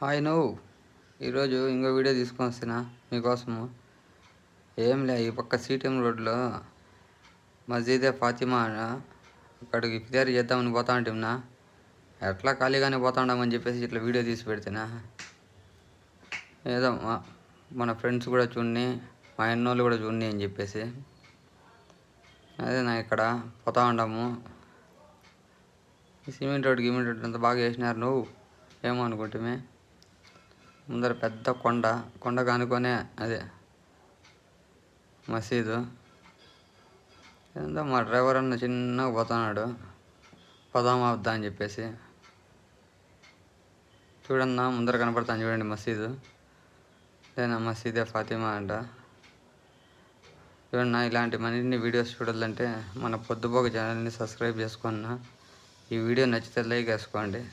Hi నువ్వు. ఈరోజు ఇంకో వీడియో తీసుకొని వస్తున్నా మీకోసము. ఏం లే ఈ పక్క సీటీఎం రోడ్లో మసీదే ఫాతిమా అక్కడికి ఇఫ్తారీ చేద్దామని పోతా ఉంటున్నా ఎట్లా ఖాళీగానే పోతా ఉండమని చెప్పేసి ఇట్లా వీడియో తీసి పెడితేనా. ఏదో మన ఫ్రెండ్స్ కూడా చూడని మా అన్నోళ్ళు కూడా చూడని అని చెప్పేసి. అదే నా ఇక్కడ పోతా ఉండము. సిమెంట్ రోడ్ గిమెంట్ రోడ్ అంతా బాగా వేసినారు నువ్వు. ఏమో అనుకుంటుమే. ముందర పెద్ద కొండ కొండ అనుకునే అదే మసీదు. ఏందో మా డ్రైవర్ అన్న చిన్నగా పోతున్నాడు. పదాం అవుద్దా అని చెప్పేసి. చూడన్నా ముందర కనపడతాను చూడండి మసీదు. ఇదేనా మసీదే ఫాతిమా అంట. చూడన్నా ఇలాంటి మరిన్ని వీడియోస్ చూడాలంటే మన పొద్దుపోక ఛానల్ని సబ్స్క్రైబ్ చేసుకున్నా. ఈ వీడియో నచ్చితే లైక్ వేసుకోండి.